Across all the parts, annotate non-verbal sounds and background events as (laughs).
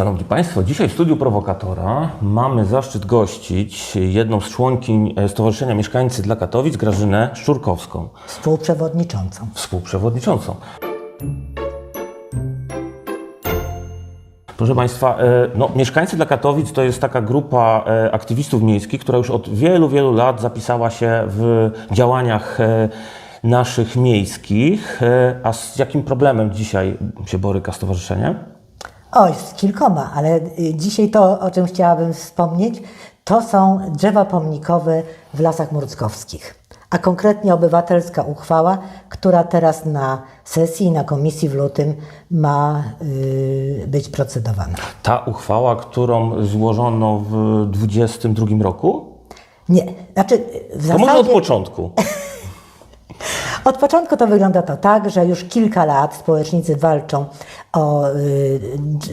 Szanowni Państwo, dzisiaj w studiu prowokatora mamy zaszczyt gościć jedną z członkiń e, Stowarzyszenia Mieszkańcy dla Katowic, Grażynę Szczurkowską, współprzewodniczącą. współprzewodniczącą. Proszę Państwa, e, no, Mieszkańcy dla Katowic to jest taka grupa e, aktywistów miejskich, która już od wielu, wielu lat zapisała się w działaniach naszych miejskich. A z jakim problemem dzisiaj się boryka stowarzyszenie? Oj, z kilkoma, ale y, dzisiaj to, o czym chciałabym wspomnieć, to są drzewa pomnikowe w Lasach Murckowskich. A konkretnie obywatelska uchwała, która teraz na sesji, na komisji w lutym ma y, być procedowana. Ta uchwała, którą złożono w 2022 roku? Nie, znaczy w To może zasadzie... od początku. (laughs) Od początku to wygląda to tak, że już kilka lat społecznicy walczą o y,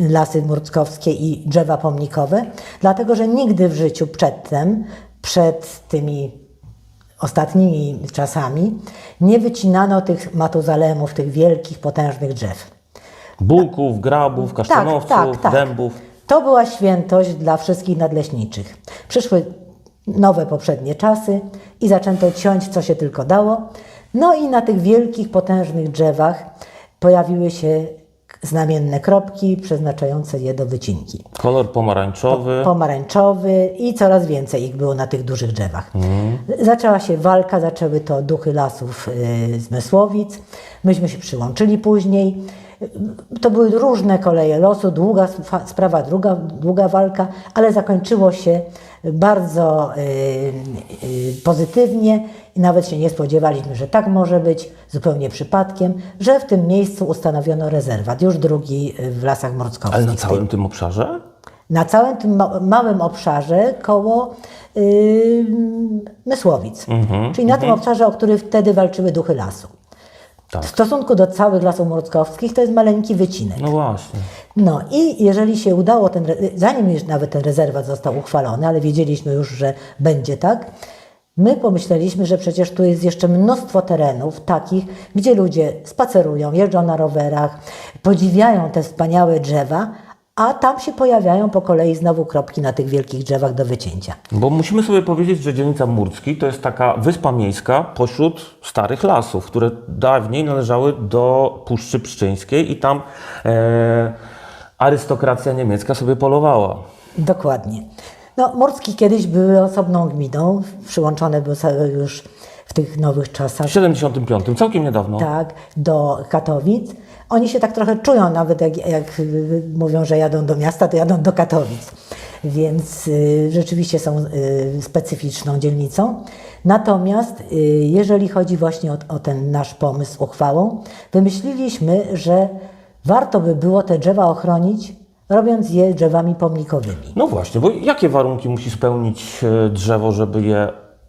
lasy murckowskie i drzewa pomnikowe, dlatego że nigdy w życiu przedtem, przed tymi ostatnimi czasami, nie wycinano tych matuzalemów, tych wielkich, potężnych drzew. Bułków, grabów, kasztanowców, tak, tak, tak. dębów. To była świętość dla wszystkich nadleśniczych. Przyszły nowe poprzednie czasy i zaczęto ciąć, co się tylko dało. No i na tych wielkich, potężnych drzewach pojawiły się znamienne kropki przeznaczające je do wycinki. Kolor pomarańczowy. Pomarańczowy i coraz więcej ich było na tych dużych drzewach. Zaczęła się walka, zaczęły to duchy lasów y, z Mysłowic. Myśmy się przyłączyli później. To były różne koleje losu, długa sprawa, długa, długa walka, ale zakończyło się bardzo y, y, pozytywnie i nawet się nie spodziewaliśmy, że tak może być, zupełnie przypadkiem, że w tym miejscu ustanowiono rezerwat, już drugi w Lasach Morskowskich. Ale na całym tym obszarze? Na całym tym ma małym obszarze koło yy, Mysłowic. Czyli na tym obszarze, o który wtedy walczyły duchy lasu. Tak. W stosunku do całych lasów murckowskich to jest maleńki wycinek. No właśnie. No i jeżeli się udało, ten, zanim już nawet ten rezerwat został uchwalony, ale wiedzieliśmy już, że będzie tak, my pomyśleliśmy, że przecież tu jest jeszcze mnóstwo terenów takich, gdzie ludzie spacerują, jeżdżą na rowerach, podziwiają te wspaniałe drzewa, a tam się pojawiają po kolei znowu kropki na tych wielkich drzewach do wycięcia. Bo musimy sobie powiedzieć, że dzielnica Murcki to jest taka wyspa miejska pośród starych lasów, które dawniej należały do Puszczy Pszczyńskiej i tam e, arystokracja niemiecka sobie polowała. Dokładnie. No, Murcki kiedyś były osobną gminą, przyłączone były sobie już w tych nowych czasach W 75, całkiem niedawno. tak, do Katowic. Oni się tak trochę czują, nawet jak, jak mówią, że jadą do miasta, to jadą do Katowic. Więc y, rzeczywiście są y, specyficzną dzielnicą. Natomiast y, jeżeli chodzi właśnie o, o ten nasz pomysł z uchwałą, wymyśliliśmy, że warto by było te drzewa ochronić, robiąc je drzewami pomnikowymi. No właśnie, bo jakie warunki musi spełnić e, drzewo, żeby je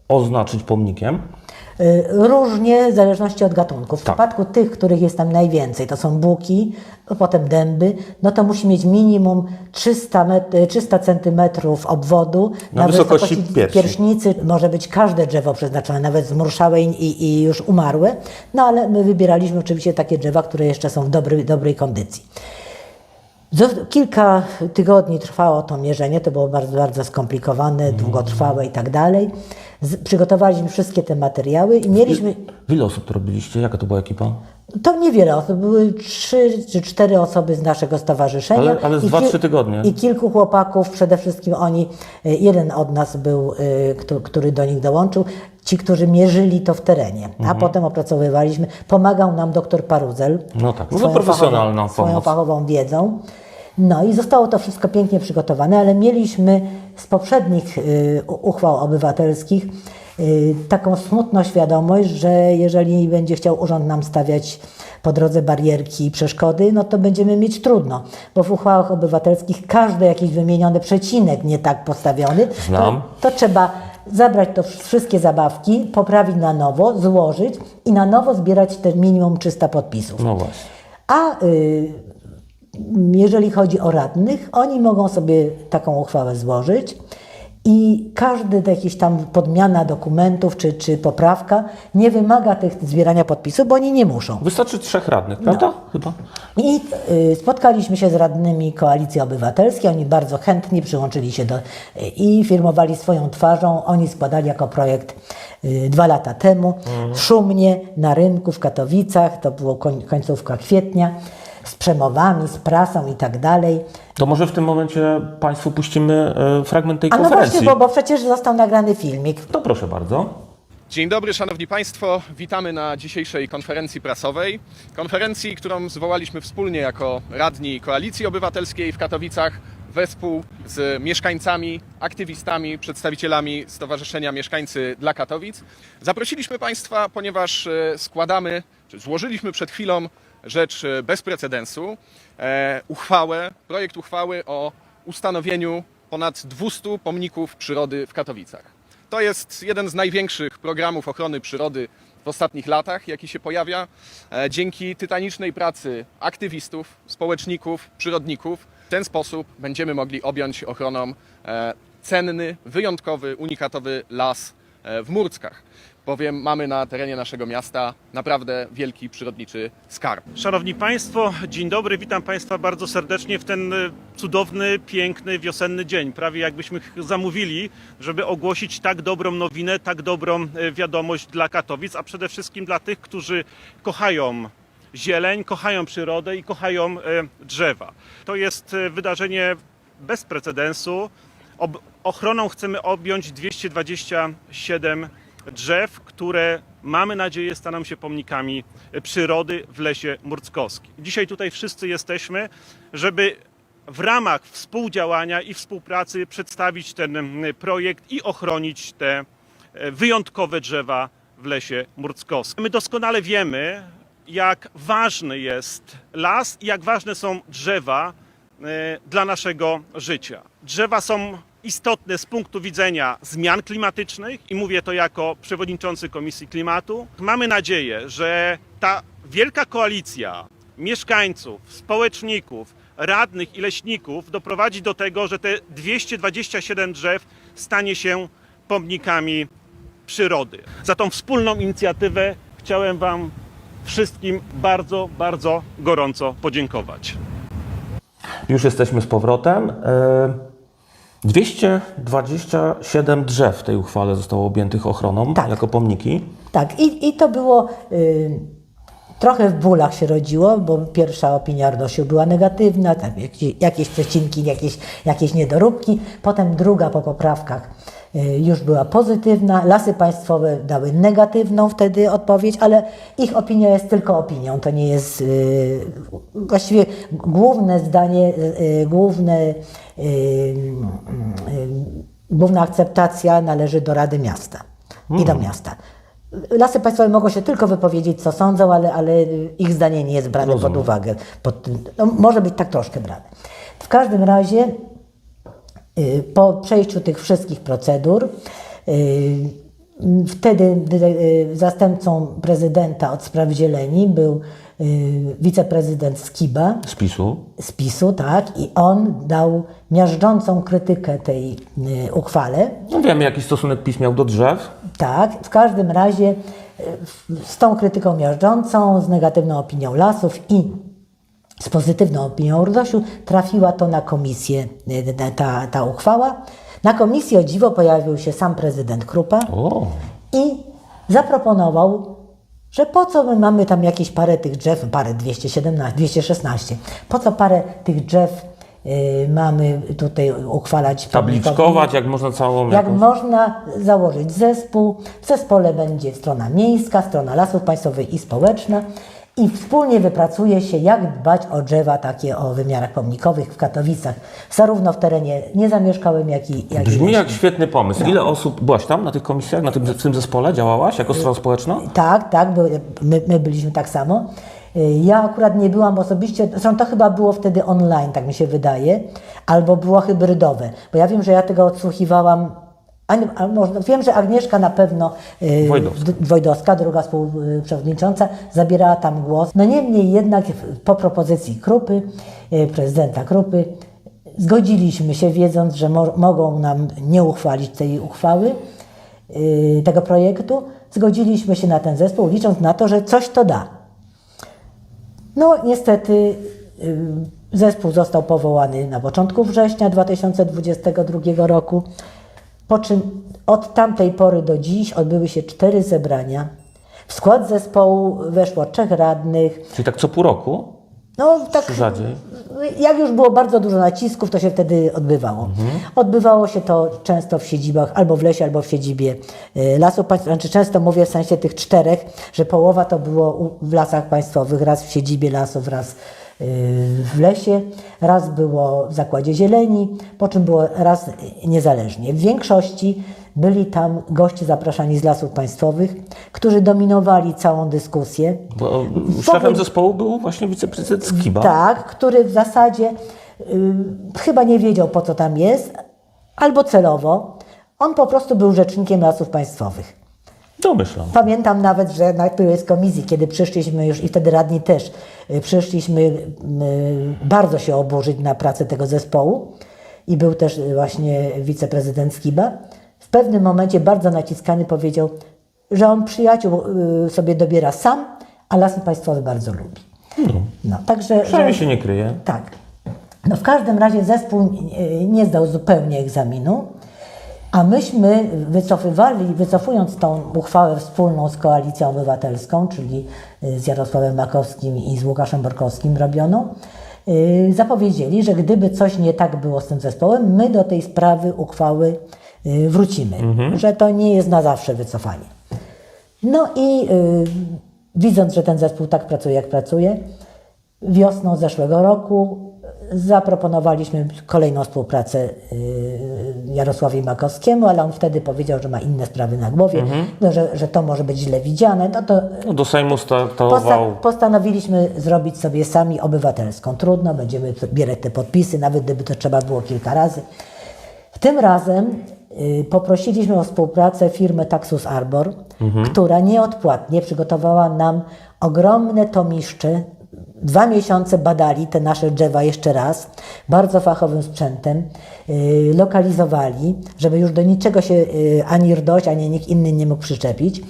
oznaczyć pomnikiem? Y, Różnie w zależności od gatunków. W Tak. przypadku tych, których jest tam najwięcej, to są buki, potem dęby, no to musi mieć minimum 300, met, y, 300 cm obwodu. Na wysokości piersi. pierśnicy może być każde drzewo przeznaczone, nawet zmurszałe i, i już umarłe. No ale my wybieraliśmy oczywiście takie drzewa, które jeszcze są w dobry, dobrej kondycji. Kilka tygodni trwało to mierzenie, to było bardzo, bardzo skomplikowane, długotrwałe i tak dalej. Przygotowaliśmy wszystkie te materiały i mieliśmy, ile osób to robiliście? Jaka to była ekipa? To niewiele osób, były trzy czy cztery osoby z naszego stowarzyszenia. Ale- ale z dwa, trzy tygodnie. I kilku chłopaków, przede wszystkim oni, y, jeden od nas był, y, któ- który do nich dołączył, ci, którzy mierzyli to w terenie, a Mhm. potem opracowywaliśmy. Pomagał nam doktor Paruzel. No tak, no profesjonalna fachową, swoją fachową wiedzą. No i zostało to wszystko pięknie przygotowane, ale mieliśmy z poprzednich y, uchwał obywatelskich taką smutną świadomość, że jeżeli będzie chciał urząd nam stawiać po drodze barierki i przeszkody, no to będziemy mieć trudno, bo w uchwałach obywatelskich każdy jakiś wymieniony przecinek nie tak postawiony. To, to trzeba zabrać to wszystkie zabawki, poprawić na nowo, złożyć i na nowo zbierać te minimum 300 podpisów. No właśnie. A y, jeżeli chodzi o radnych, oni mogą sobie taką uchwałę złożyć I każdy jakiś tam podmiana dokumentów czy, czy poprawka nie wymaga tych zbierania podpisów, bo oni nie muszą. Wystarczy trzech radnych, prawda? Chyba. I y, spotkaliśmy się z radnymi Koalicji Obywatelskiej. Oni bardzo chętnie przyłączyli się do y, i firmowali swoją twarzą. Oni składali jako projekt y, dwa lata temu, szumnie na rynku w Katowicach. To było koń, końcówka kwietnia. Z przemowami, z prasą i tak dalej. To może w tym momencie Państwu puścimy e, fragment tej A no konferencji. właśnie, bo, bo przecież został nagrany filmik. To proszę bardzo. Dzień dobry, szanowni państwo. Witamy na dzisiejszej konferencji prasowej. Konferencji, którą zwołaliśmy wspólnie jako radni Koalicji Obywatelskiej w Katowicach, wespół z mieszkańcami, aktywistami, przedstawicielami Stowarzyszenia Mieszkańcy dla Katowic. Zaprosiliśmy państwa, ponieważ e, składamy, czy złożyliśmy przed chwilą rzecz e, bez precedensu, e, uchwałę, projekt uchwały o ustanowieniu ponad 200 pomników przyrody w Katowicach. To jest jeden z największych programów ochrony przyrody w ostatnich latach, jaki się pojawia. E, Dzięki tytanicznej pracy aktywistów, społeczników, przyrodników, w ten sposób będziemy mogli objąć ochroną cenny, wyjątkowy, unikatowy las w Murckach. Bowiem mamy na terenie naszego miasta naprawdę wielki przyrodniczy skarb. Szanowni Państwo, dzień dobry, witam Państwa bardzo serdecznie w ten e, cudowny, piękny, wiosenny dzień. Prawie jakbyśmy zamówili, żeby ogłosić tak dobrą nowinę, tak dobrą e, wiadomość dla Katowic, a przede wszystkim dla tych, którzy kochają zieleń, kochają przyrodę i kochają e, drzewa. To jest wydarzenie bez precedensu. Ochroną chcemy objąć 227 drzew, które mamy nadzieję staną się pomnikami przyrody w lesie murckowskim. Dzisiaj tutaj wszyscy jesteśmy, żeby w ramach współdziałania i współpracy przedstawić ten projekt i ochronić te e, wyjątkowe drzewa w lesie murckowskim. My doskonale wiemy, jak ważny jest las i jak ważne są drzewa e, dla naszego życia. Drzewa są istotne z punktu widzenia zmian klimatycznych i mówię to jako przewodniczący Komisji Klimatu. Mamy nadzieję, że ta wielka koalicja mieszkańców, społeczników, radnych i leśników doprowadzi do tego, że te 227 drzew stanie się pomnikami przyrody. Za tą wspólną inicjatywę chciałem Wam wszystkim bardzo, bardzo gorąco podziękować. Już jesteśmy z powrotem. E, 227 drzew w tej uchwale zostało objętych ochroną Tak. jako pomniki. Tak, i, i to było y, trochę w bólach się rodziło, bo pierwsza opinia Ardosiu była negatywna, tam jakieś, jakieś przecinki, jakieś, jakieś niedoróbki. Potem druga po poprawkach już była pozytywna. Lasy państwowe dały negatywną wtedy odpowiedź, ale ich opinia jest tylko opinią. To nie jest y, właściwie główne zdanie, y, główne, główna akceptacja należy do Rady Miasta i do miasta. Lasy państwowe mogą się tylko wypowiedzieć, co sądzą, ale, ale ich zdanie nie jest brane pod uwagę. Pod, no, może być tak troszkę brane. W każdym razie po przejściu tych wszystkich procedur, y, wtedy dy- y, zastępcą prezydenta od spraw zieleni był y, wiceprezydent Skiba z PiSu. z PiSu, tak, i on dał miażdżącą krytykę tej y, uchwale. No wiemy, jaki stosunek PiS miał do drzew. Tak, w każdym razie z tą krytyką miażdżącą, z negatywną opinią lasów i z pozytywną opinią Urdosiu trafiła to na komisję, e, ta, ta uchwała. Na komisji o dziwo pojawił się sam prezydent Krupa O, i zaproponował, że po co my mamy tam jakieś parę tych drzew, parę 217, 216, po co parę tych drzew y, mamy tutaj uchwalać tabliczkować, jak można całą jak jakąś... można założyć zespół. W zespole będzie strona miejska, strona lasów państwowych i społeczna i wspólnie wypracuje się, jak dbać o drzewa takie o wymiarach pomnikowych w Katowicach, zarówno w terenie niezamieszkałym, jak i, jak i Brzmi jak świetny pomysł. Ile osób byłaś tam na tych komisjach, na tym, w tym zespole działałaś jako strona społeczna? Tak, tak, by- my, my byliśmy tak samo. Ja akurat nie byłam osobiście, zresztą to chyba było wtedy online, tak mi się wydaje, albo było hybrydowe, bo ja wiem, że ja tego odsłuchiwałam, wiem, że Agnieszka na pewno y, Wojdowska. Wojdowska, druga współprzewodnicząca, zabierała tam głos. No niemniej jednak po propozycji Krupy, y, prezydenta Krupy, Zgodziliśmy się, wiedząc, że mo- mogą nam nie uchwalić tej uchwały, yy, tego projektu. Zgodziliśmy się na ten zespół, licząc na to, że coś to da. No, niestety y, zespół został powołany na początku września 2022 roku, po czym od tamtej pory do dziś odbyły się cztery zebrania. W skład zespołu weszło trzech radnych. Czyli tak co pół roku? No, tak, rzadziej? jak już było bardzo dużo nacisków, to się wtedy odbywało. Odbywało się to często w siedzibach, albo w lesie, albo w siedzibie y, lasów państwowych. Znaczy, często mówię w sensie tych czterech, że połowa to było w lasach państwowych, raz w siedzibie lasów, raz w lesie, raz było w zakładzie zieleni, po czym było raz niezależnie. W większości byli tam goście zapraszani z lasów państwowych, którzy dominowali całą dyskusję. Bo szefem zespołu był właśnie wiceprezydent Skiba. Tak, który w zasadzie y, chyba nie wiedział po co tam jest, albo celowo. On po prostu był rzecznikiem lasów państwowych. Domyślam. Pamiętam nawet, że na którejś z komisji, kiedy przyszliśmy już i wtedy radni też, y, przyszliśmy y, bardzo się oburzyć na pracę tego zespołu i był też y, właśnie wiceprezydent Skiba. W pewnym momencie bardzo naciskany powiedział, że on przyjaciół sobie dobiera sam, a lasy państwowe bardzo lubi. No, także, Przynajmniej się nie kryje. tak. No w każdym razie zespół nie zdał zupełnie egzaminu, a myśmy wycofywali, wycofując tą uchwałę wspólną z Koalicją Obywatelską, czyli e, z Jarosławem Makowskim i z Łukaszem Borkowskim robioną, e, zapowiedzieli, że gdyby coś nie tak było z tym zespołem, my do tej sprawy uchwały e, wrócimy, że to nie jest na zawsze wycofanie. No i y, widząc, że ten zespół tak pracuje, jak pracuje, wiosną zeszłego roku zaproponowaliśmy kolejną współpracę y, Jarosławowi Makowskiemu, ale on wtedy powiedział, że ma inne sprawy na głowie, no, że, że to może być źle widziane. No to No, do Sejmu posta- startował. postanowiliśmy zrobić sobie sami obywatelską. Trudno, będziemy zbierać te podpisy, nawet gdyby to trzeba było kilka razy. Tym razem y, poprosiliśmy o współpracę firmę Taxus Arbor, która nieodpłatnie przygotowała nam ogromne tomiszcze. Dwa miesiące badali te nasze drzewa jeszcze raz, bardzo fachowym sprzętem, y, lokalizowali, żeby już do niczego się y, ani RDOŚ, ani nikt inny nie mógł przyczepić.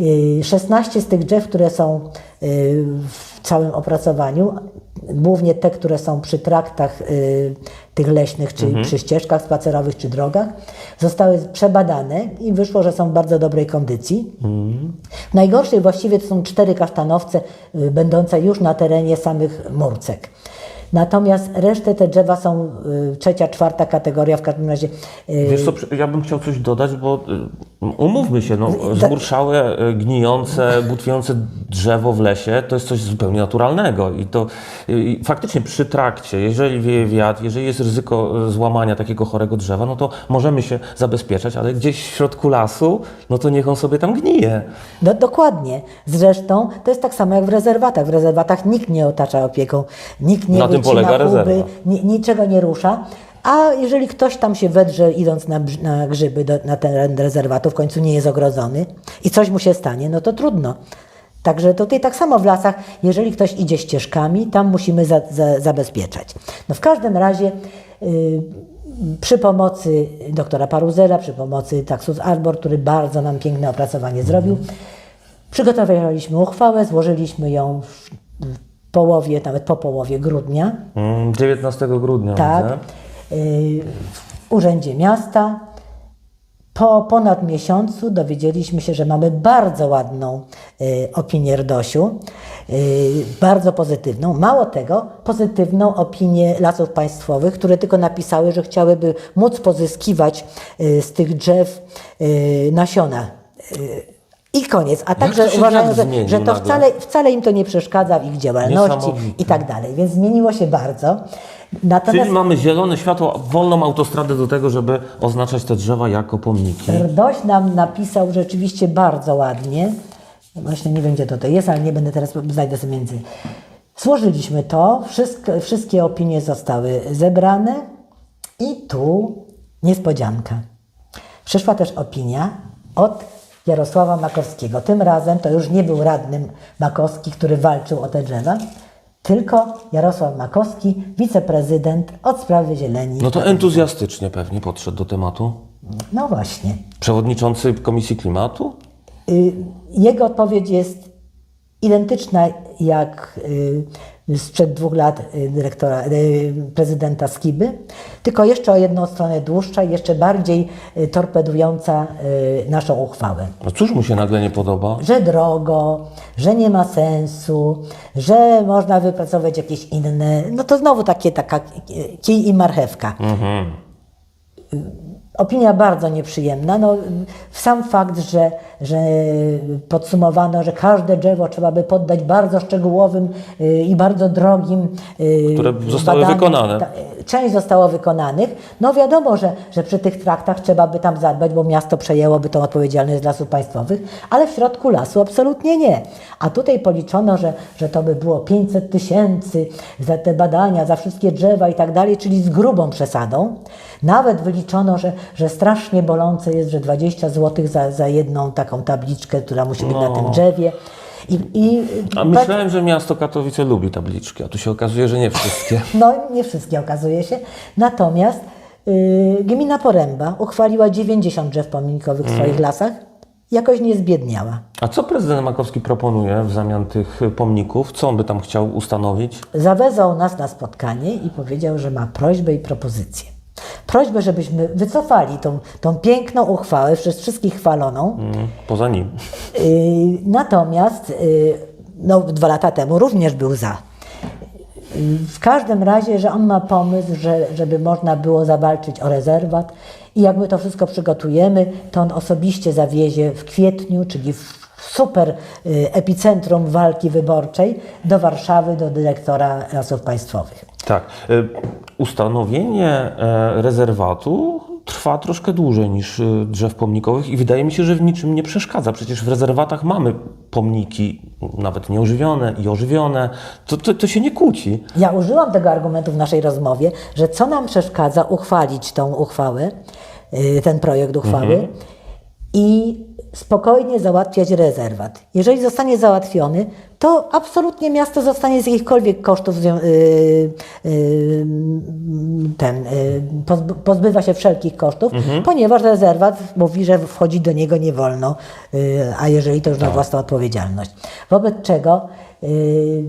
Y, 16 z tych drzew, które są y, w całym opracowaniu, głównie te, które są przy traktach y, tych leśnych, czy przy ścieżkach spacerowych, czy drogach, zostały przebadane i wyszło, że są w bardzo dobrej kondycji. W najgorszej właściwie to są cztery kasztanowce, y, będące już na terenie samych Murcek. Natomiast resztę te drzewa są y, trzecia, czwarta kategoria, w każdym razie y, Wiesz co, ja bym chciał coś dodać, bo y, umówmy się, no, zmurszałe, gnijące, butwiące drzewo w lesie to jest coś zupełnie naturalnego i to i faktycznie przy trakcie, jeżeli wieje wiatr, jeżeli jest ryzyko y, złamania takiego chorego drzewa, no to możemy się zabezpieczać, ale gdzieś w środku lasu, no to niech on sobie tam gnije. No dokładnie. Zresztą to jest tak samo jak w rezerwatach. W rezerwatach nikt nie otacza opieką, nikt nie Na tym wycina polega huby, ni, niczego nie rusza. A jeżeli ktoś tam się wedrze idąc na, na grzyby, do, na teren rezerwatu, w końcu nie jest ogrodzony i coś mu się stanie, no to trudno. Także tutaj tak samo w lasach, jeżeli ktoś idzie ścieżkami, tam musimy za, za, zabezpieczać. No w każdym razie y, przy pomocy doktora Paruzela, przy pomocy Taxus Arbor, który bardzo nam piękne opracowanie zrobił, przygotowaliśmy uchwałę, złożyliśmy ją w, połowie, nawet po połowie grudnia, Mm, 19 grudnia tak, widzę. Y, w Urzędzie Miasta. Po ponad miesiącu dowiedzieliśmy się, że mamy bardzo ładną y, opinię RDOŚ-u, y, bardzo pozytywną. Mało tego, pozytywną opinię Lasów Państwowych, które tylko napisały, że chciałyby móc pozyskiwać z tych drzew nasiona. I koniec. A także uważają, tak że, że to wcale, wcale im to nie przeszkadza w ich działalności i tak dalej. Więc zmieniło się bardzo. Natomiast Czyli mamy zielone światło, wolną autostradę do tego, żeby oznaczać te drzewa jako pomniki. Rdoś nam napisał rzeczywiście bardzo ładnie. Właśnie nie wiem, gdzie to, to jest, ale nie będę teraz, znajdę sobie między. Złożyliśmy to, wszystko, wszystkie opinie zostały zebrane i tu niespodzianka. Przyszła też opinia od Jarosława Makowskiego. Tym razem to już nie był radnym Makowski, który walczył o te drzewa, Tylko Jarosław Makowski, wiceprezydent od sprawy zieleni. No to entuzjastycznie pewnie podszedł do tematu. No właśnie. Przewodniczący Komisji Klimatu? Y, Jego odpowiedź jest identyczna jak y, sprzed dwóch lat y, dyrektora, y, prezydenta Skiby, tylko jeszcze o jedną stronę dłuższa i jeszcze bardziej y, torpedująca naszą uchwałę. No cóż mu się nagle nie podoba? Że drogo, że nie ma sensu, że można wypracować jakieś inne. No to znowu takie taka kij i marchewka. Opinia bardzo nieprzyjemna. No, sam fakt, że, że podsumowano, że każde drzewo trzeba by poddać bardzo szczegółowym y, i bardzo drogim. y, Które zostały badaniom. wykonane. Część zostało wykonanych. No wiadomo, że, że przy tych traktach trzeba by tam zadbać, bo miasto przejęłoby tą odpowiedzialność z lasów państwowych, ale w środku lasu absolutnie nie. A tutaj policzono, że, że to by było 500 tysięcy za te badania, za wszystkie drzewa i tak dalej, czyli z grubą przesadą. Nawet wyliczono, że, że strasznie bolące jest, że 20 zł za, za jedną taką tabliczkę, która musi być na tym drzewie. I, i A myślałem, że miasto Katowice lubi tabliczki, a tu się okazuje, że nie wszystkie. (laughs) no, nie wszystkie okazuje się. Natomiast y, gmina Poręba uchwaliła 90 drzew pomnikowych w swoich lasach. Jakoś nie zbiedniała. A co prezydent Makowski proponuje w zamian tych pomników? Co on by tam chciał ustanowić? Zawezał nas na spotkanie i powiedział, że ma prośbę i propozycję. Prośbę, żebyśmy wycofali tą, tą piękną uchwałę, przez wszystkich chwaloną, Mm, Poza nim. Yy, Natomiast yy, no, dwa lata temu również był za. Yy, W każdym razie, że on ma pomysł, że, żeby można było zawalczyć o rezerwat i jak my to wszystko przygotujemy, to on osobiście zawiezie w kwietniu, czyli w super yy, epicentrum walki wyborczej do Warszawy, do dyrektora Lasów Państwowych. Tak. y, Ustanowienie e, rezerwatu trwa troszkę dłużej niż y, drzew pomnikowych i wydaje mi się, że w niczym nie przeszkadza. Przecież w rezerwatach mamy pomniki, nawet nieożywione i ożywione. To, to, to się nie kłóci. Ja użyłam tego argumentu w naszej rozmowie, że co nam przeszkadza uchwalić tą uchwałę, ten projekt uchwały i spokojnie załatwiać rezerwat. Jeżeli zostanie załatwiony, to absolutnie miasto zostanie z jakichkolwiek kosztów yy, yy, ten, yy, pozb- pozbywa się wszelkich kosztów, ponieważ rezerwat mówi, że wchodzić do niego nie wolno, yy, a jeżeli to już na własną odpowiedzialność. Wobec czego yy,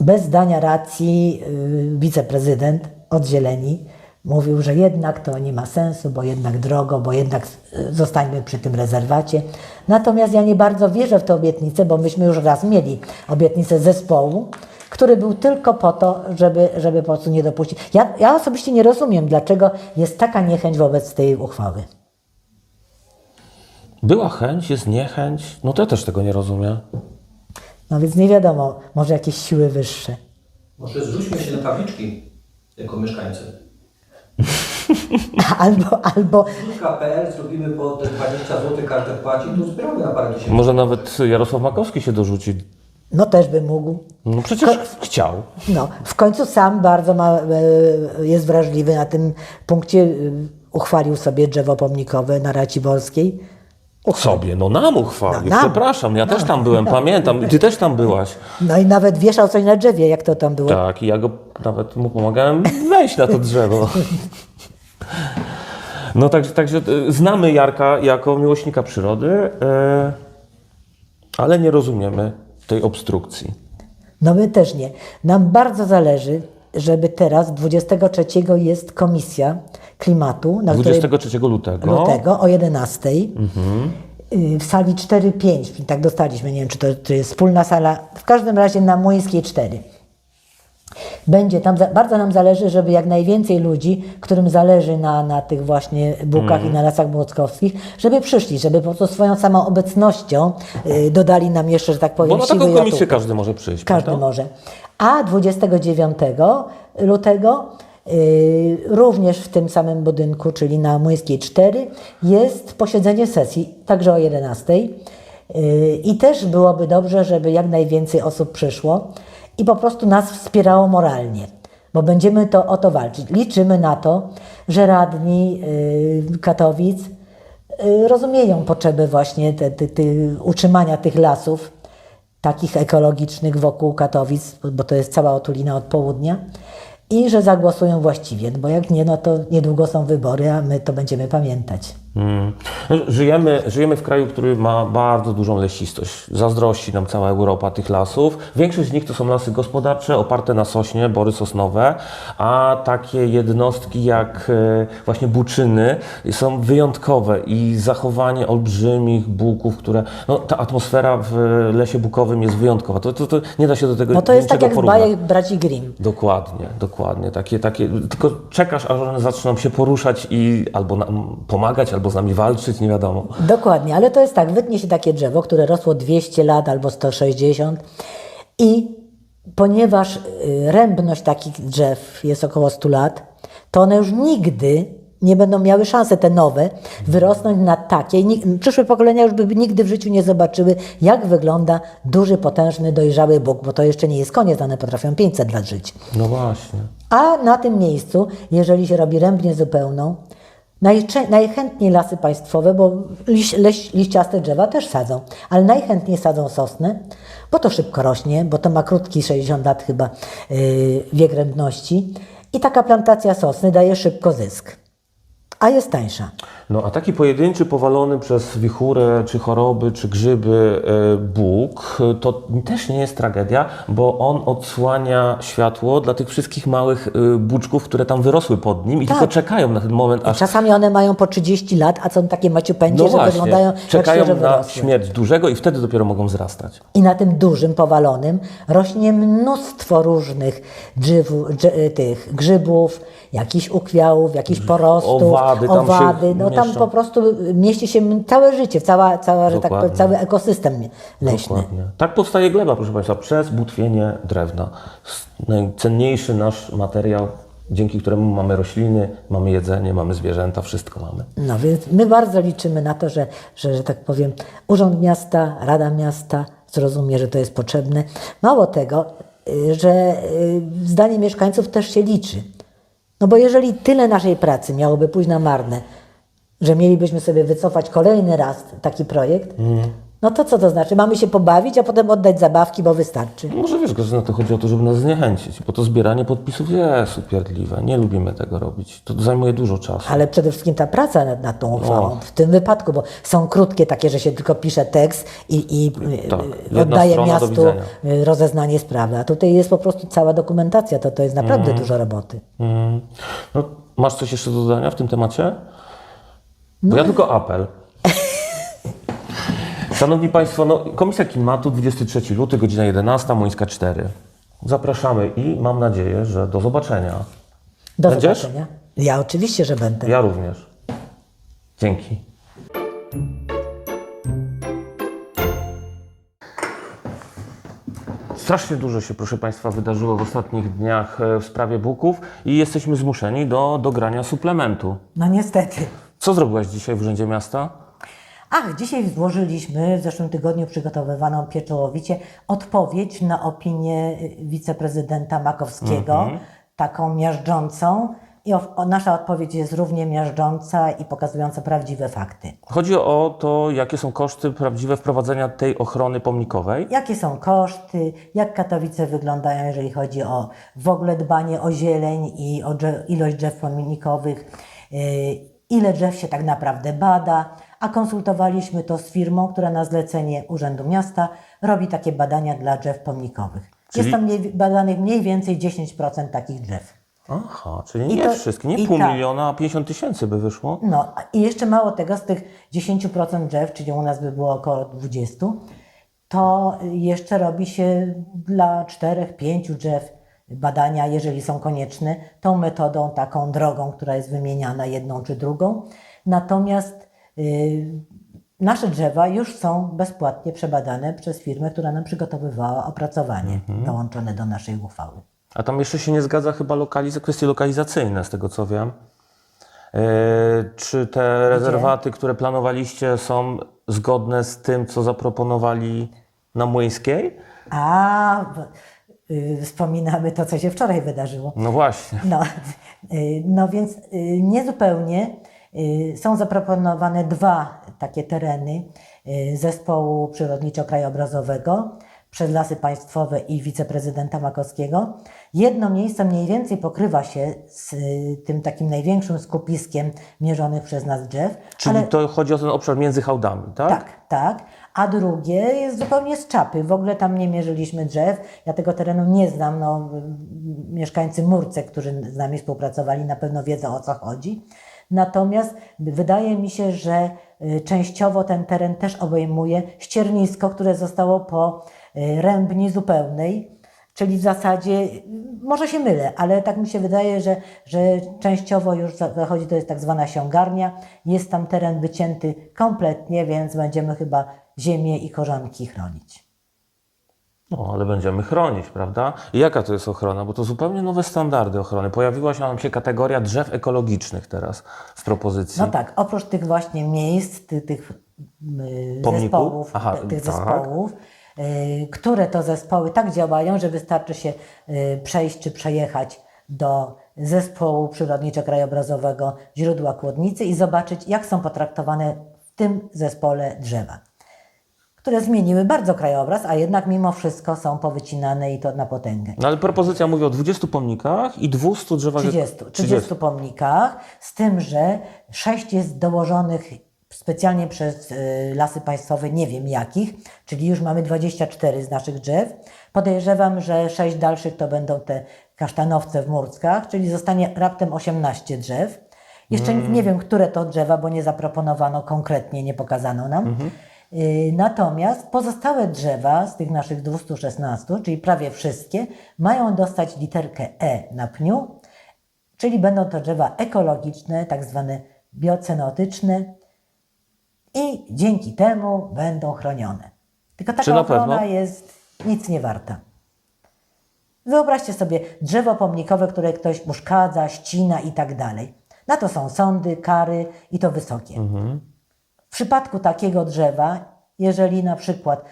bez dania racji y, wiceprezydent od Zieleni mówił, że jednak to nie ma sensu, bo jednak drogo, bo jednak y, zostańmy przy tym rezerwacie. Natomiast ja nie bardzo wierzę w tę obietnicę, bo myśmy już raz mieli obietnicę zespołu, który był tylko po to, żeby, żeby po prostu nie dopuścić. Ja, ja osobiście nie rozumiem, dlaczego jest taka niechęć wobec tej uchwały. Była chęć, jest niechęć. No to ja też tego nie rozumiem. No więc nie wiadomo, może jakieś siły wyższe. Może zrzućmy się na tabliczki jako mieszkańcy. (laughs) Albo, albo Zrzutka.pl zrobimy po te 20 zł każdy płaci, to zbieramy na parę tysięcy. Może nawet Jarosław Makowski się dorzuci. no też by mógł. No przecież chciał. No, w końcu sam bardzo ma, e, jest wrażliwy na tym punkcie. e, Uchwalił sobie drzewo pomnikowe na Raciborskiej. Sobie, no nam uchwalił. Nam. Przepraszam, ja też tam byłem, pamiętam. Ty też tam byłaś. No i nawet wieszał coś na drzewie, jak to tam było. Tak, i ja go nawet mu pomagałem wejść na to drzewo. No także, także e, znamy Jarka jako miłośnika przyrody, e, ale nie rozumiemy tej obstrukcji. No my też nie. Nam bardzo zależy, żeby teraz, 23 jest komisja klimatu, na której 23 lutego. lutego o 11 y, w sali 4-5, tak dostaliśmy, nie wiem czy to, to jest wspólna sala, w każdym razie na Młyńskiej 4. Będzie tam, bardzo nam zależy, żeby jak najwięcej ludzi, którym zależy na, na tych właśnie bukach i na lasach młockowskich, żeby przyszli, żeby po prostu swoją samą obecnością y, dodali nam jeszcze, że tak powiem, Bo na taką komisję otuchy. każdy może przyjść. Każdy prawda? może. A 29 lutego y, również w tym samym budynku, czyli na Młyńskiej 4, jest posiedzenie sesji, także o 11. Y, I też byłoby dobrze, żeby jak najwięcej osób przyszło i po prostu nas wspierało moralnie, bo będziemy to o to walczyć. Liczymy na to, że radni y, Katowic y, rozumieją potrzeby właśnie te, te, te, utrzymania tych lasów, takich ekologicznych wokół Katowic, bo to jest cała otulina od południa, i że zagłosują właściwie, bo jak nie, no to niedługo są wybory, a my to będziemy pamiętać. Mm. Żyjemy, żyjemy w kraju, który ma bardzo dużą lesistość. Zazdrości nam cała Europa tych lasów. Większość z nich to są lasy gospodarcze oparte na sośnie, bory sosnowe, a takie jednostki jak e, właśnie buczyny są wyjątkowe i zachowanie olbrzymich buków, które... No, ta atmosfera w lesie bukowym jest wyjątkowa. To, to, to nie da się do tego No to jest tak jak porównać. bajek braci Grimm. Dokładnie, dokładnie. Takie, takie, tylko czekasz, aż one zaczną się poruszać i albo nam pomagać, albo z nami walczyć, nie wiadomo. Dokładnie, ale to jest tak, wytnie się takie drzewo, które rosło 200 lat albo 160 i ponieważ y, rębność takich drzew jest około 100 lat, to one już nigdy nie będą miały szansy te nowe wyrosnąć na takie. Przyszłe pokolenia już by nigdy w życiu nie zobaczyły, jak wygląda duży, potężny, dojrzały Bóg, bo to jeszcze nie jest koniec, one potrafią 500 lat żyć. No właśnie. A na tym miejscu, jeżeli się robi rębnię zupełną, najchętniej lasy państwowe, bo liś, leś, liściaste drzewa też sadzą, ale najchętniej sadzą sosnę, bo to szybko rośnie, bo to ma krótki 60 lat chyba yy, wiek rębności i taka plantacja sosny daje szybko zysk, a jest tańsza. No a taki pojedynczy, powalony przez wichurę, czy choroby, czy grzyby e, Bóg, to też nie jest tragedia, bo on odsłania światło dla tych wszystkich małych e, buczków, które tam wyrosły pod nim i Tak. tylko czekają na ten moment, aż Czasami one mają po 30 lat, a są takie maciupeńkie, no że właśnie, wyglądają jak czekają świeżo na wyrosłe. śmierć dużego i wtedy dopiero mogą wzrastać. I na tym dużym, powalonym rośnie mnóstwo różnych tych grzybów, jakichś ukwiałów, jakichś porostów, Owady tam się owady. No tam po prostu mieści się całe życie, cała, cała że tak powiem, cały ekosystem leśny. Dokładnie. Tak powstaje gleba, proszę Państwa, przez butwienie drewna. Najcenniejszy nasz materiał, dzięki któremu mamy rośliny, mamy jedzenie, mamy zwierzęta, wszystko mamy. No więc my bardzo liczymy na to, że, że, że tak powiem, Urząd Miasta, Rada Miasta zrozumie, że to jest potrzebne. Mało tego, y, że y, zdanie mieszkańców też się liczy. No bo jeżeli tyle naszej pracy miałoby pójść na marne, że mielibyśmy sobie wycofać kolejny raz taki projekt, no to co to znaczy? Mamy się pobawić, a potem oddać zabawki, bo wystarczy. Może wiesz, Grażyna, to chodzi o to, żeby nas zniechęcić, bo to zbieranie podpisów jest upierdliwe. Nie lubimy tego robić. To zajmuje dużo czasu. Ale przede wszystkim ta praca nad, nad tą uchwałą, O. w tym wypadku, bo są krótkie takie, że się tylko pisze tekst i, i Tak, jedna oddaje miastu y, rozeznanie sprawy. A tutaj jest po prostu cała dokumentacja, to, to jest naprawdę dużo roboty. Mm. No, masz coś jeszcze do dodania w tym temacie? Bo ja tylko apel. Szanowni Państwo, no, Komisja Klimatu, 23 luty, godzina 11, Mońska 4. Zapraszamy i mam nadzieję, że do zobaczenia. Do Będziesz? zobaczenia. Ja oczywiście, że będę. Ja również. Dzięki. Strasznie dużo się, proszę Państwa, wydarzyło w ostatnich dniach e, w sprawie Buków i jesteśmy zmuszeni do dogrania suplementu. No niestety. Co zrobiłaś dzisiaj w Urzędzie Miasta? Ach, dzisiaj złożyliśmy w zeszłym tygodniu przygotowywaną pieczołowicie odpowiedź na opinię y, wiceprezydenta Makowskiego, taką miażdżącą. I o, o, nasza odpowiedź jest równie miażdżąca i pokazująca prawdziwe fakty. Chodzi o to, jakie są koszty prawdziwe wprowadzenia tej ochrony pomnikowej. Jakie są koszty, jak Katowice wyglądają, jeżeli chodzi o w ogóle dbanie o zieleń i o drzew, ilość drzew pomnikowych, yy, ile drzew się tak naprawdę bada, a konsultowaliśmy to z firmą, która na zlecenie Urzędu Miasta robi takie badania dla drzew pomnikowych. Czyli- Jest tam mniej, badanych mniej więcej 10% takich drzew. Aha, czyli I nie to- wszystkie, nie pół tak. miliona, a 50 tysięcy by wyszło. No i jeszcze mało tego, z tych 10% drzew, czyli u nas by było około 20, to jeszcze robi się dla 4-5 drzew badania, jeżeli są konieczne, tą metodą, taką drogą, która jest wymieniana jedną czy drugą. Natomiast y, nasze drzewa już są bezpłatnie przebadane przez firmę, która nam przygotowywała opracowanie dołączone do naszej uchwały. A tam jeszcze się nie zgadza chyba lokaliz- kwestie lokalizacyjne, z tego co wiem. Yy, czy te rezerwaty, które planowaliście, są zgodne z tym, co zaproponowali na Młyńskiej? A wspominamy to, co się wczoraj wydarzyło. No właśnie. No, y, no więc y, niezupełnie y, są zaproponowane dwa takie tereny y, zespołu przyrodniczo-krajobrazowego. przez Lasy Państwowe i wiceprezydenta Makowskiego. Jedno miejsce mniej więcej pokrywa się z y, tym takim największym skupiskiem mierzonych przez nas drzew. Czyli ale- to chodzi o ten obszar między hałdami, tak? tak, tak. A drugie jest zupełnie z czapy. W ogóle tam nie mierzyliśmy drzew. Ja tego terenu nie znam. No, mieszkańcy Murce, którzy z nami współpracowali, na pewno wiedzą o co chodzi. Natomiast wydaje mi się, że y, częściowo ten teren też obejmuje ściernisko, które zostało po y, rębni zupełnej. Czyli w zasadzie, y, może się mylę, ale tak mi się wydaje, że, że częściowo już za- zachodzi, to jest tak zwana siągarnia. Jest tam teren wycięty kompletnie, więc będziemy chyba ziemię i korzonki chronić. No, ale będziemy chronić, prawda? I jaka to jest ochrona? Bo to zupełnie nowe standardy ochrony. Pojawiła się nam się kategoria drzew ekologicznych teraz w propozycji. No tak, oprócz tych właśnie miejsc, ty, tych y, Pomników? zespołów, Aha, tych tak. zespołów, y, które to zespoły tak działają, że wystarczy się y, przejść czy przejechać do zespołu przyrodniczo-krajobrazowego źródła Kłodnicy i zobaczyć, jak są potraktowane w tym zespole drzewa, które zmieniły bardzo krajobraz, a jednak mimo wszystko są powycinane i to na potęgę. No ale propozycja mówi o 20 pomnikach i 200 drzewach... 30, 30 pomnikach, z tym, że 6 jest dołożonych specjalnie przez y, Lasy Państwowe, nie wiem jakich, czyli już mamy 24 z naszych drzew. Podejrzewam, że 6 dalszych to będą te kasztanowce w Murckach, czyli zostanie raptem 18 drzew. Jeszcze nie wiem, które to drzewa, bo nie zaproponowano konkretnie, nie pokazano nam. Y, Natomiast pozostałe drzewa z tych naszych 216, czyli prawie wszystkie, mają dostać literkę E na pniu, czyli będą to drzewa ekologiczne, tak zwane biocenotyczne i dzięki temu będą chronione. Tylko taka Czy na ochrona pewno? jest nic nie warta. Wyobraźcie sobie drzewo pomnikowe, które ktoś uszkadza, ścina i tak dalej. Na to są sądy, kary i to wysokie. W przypadku takiego drzewa, jeżeli na przykład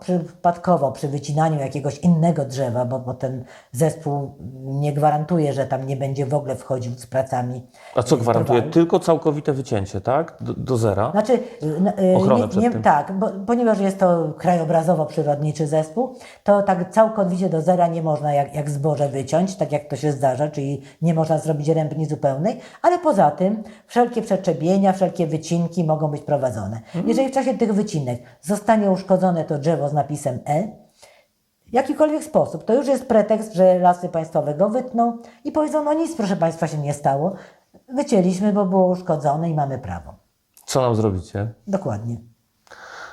przypadkowo przy wycinaniu jakiegoś innego drzewa, bo, bo ten zespół nie gwarantuje, że tam nie będzie w ogóle wchodził z pracami. A co y, gwarantuje? Tylko całkowite wycięcie, tak? Do, do zera? Znaczy, y, y, Ochronę nie, przed nie, tym. tak, bo, ponieważ jest to krajobrazowo-przyrodniczy zespół, to tak całkowicie do zera nie można jak, jak zboże wyciąć, tak jak to się zdarza, czyli nie można zrobić rębni zupełnej, ale poza tym wszelkie przeczepienia, wszelkie wycinki mogą być prowadzone. Mhm. Jeżeli w czasie tych wycinek zostanie uszkodzone to drzewo z napisem E, w jakikolwiek sposób, to już jest pretekst, że lasy państwowe go wytną i powiedzą, no nic proszę Państwa się nie stało, wycięliśmy, bo było uszkodzone i mamy prawo. Co nam zrobicie? Dokładnie.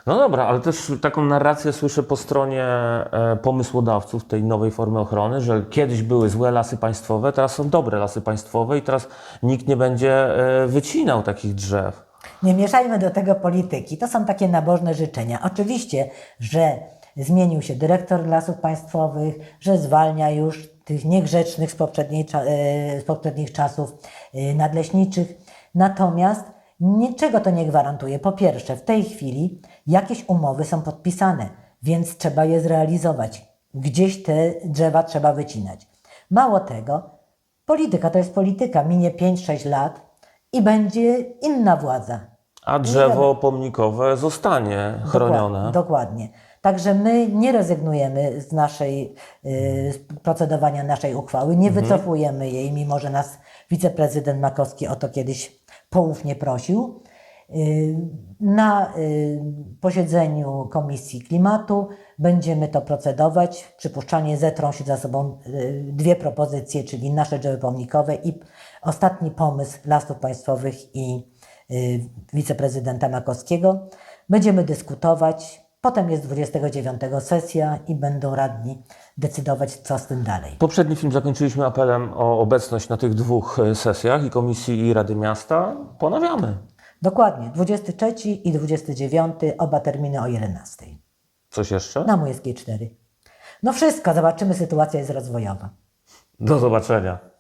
No dobra, ale też taką narrację słyszę po stronie e, pomysłodawców tej nowej formy ochrony, że kiedyś były złe lasy państwowe, teraz są dobre lasy państwowe i teraz nikt nie będzie e, wycinał takich drzew. Nie mieszajmy do tego polityki. To są takie nabożne życzenia. Oczywiście, że zmienił się dyrektor lasów państwowych, że zwalnia już tych niegrzecznych z, e, z poprzednich czasów e, nadleśniczych. Natomiast niczego to nie gwarantuje. Po pierwsze, w tej chwili jakieś umowy są podpisane, więc trzeba je zrealizować. Gdzieś te drzewa trzeba wycinać. Mało tego, polityka to jest polityka. Minie 5-6 lat i będzie inna władza. A drzewo pomnikowe zostanie chronione. Dokładnie. Także my nie rezygnujemy z naszej y, z procedowania naszej uchwały, nie wycofujemy jej, mimo że nas wiceprezydent Makowski o to kiedyś poufnie prosił. Y, Na y, posiedzeniu Komisji Klimatu będziemy to procedować. Przypuszczalnie zetrą się za sobą y, dwie propozycje, czyli nasze drzewo pomnikowe i ostatni pomysł Lasów Państwowych i y, wiceprezydenta Makowskiego. Będziemy dyskutować. Potem jest 29 sesja i będą radni decydować, co z tym dalej. Poprzedni film zakończyliśmy apelem o obecność na tych dwóch e, sesjach i Komisji i Rady Miasta. Ponawiamy. Dokładnie, 23 i 29, oba terminy o 11. Coś jeszcze? Na MUSG 4. No wszystko, zobaczymy, sytuacja jest rozwojowa. Do zobaczenia.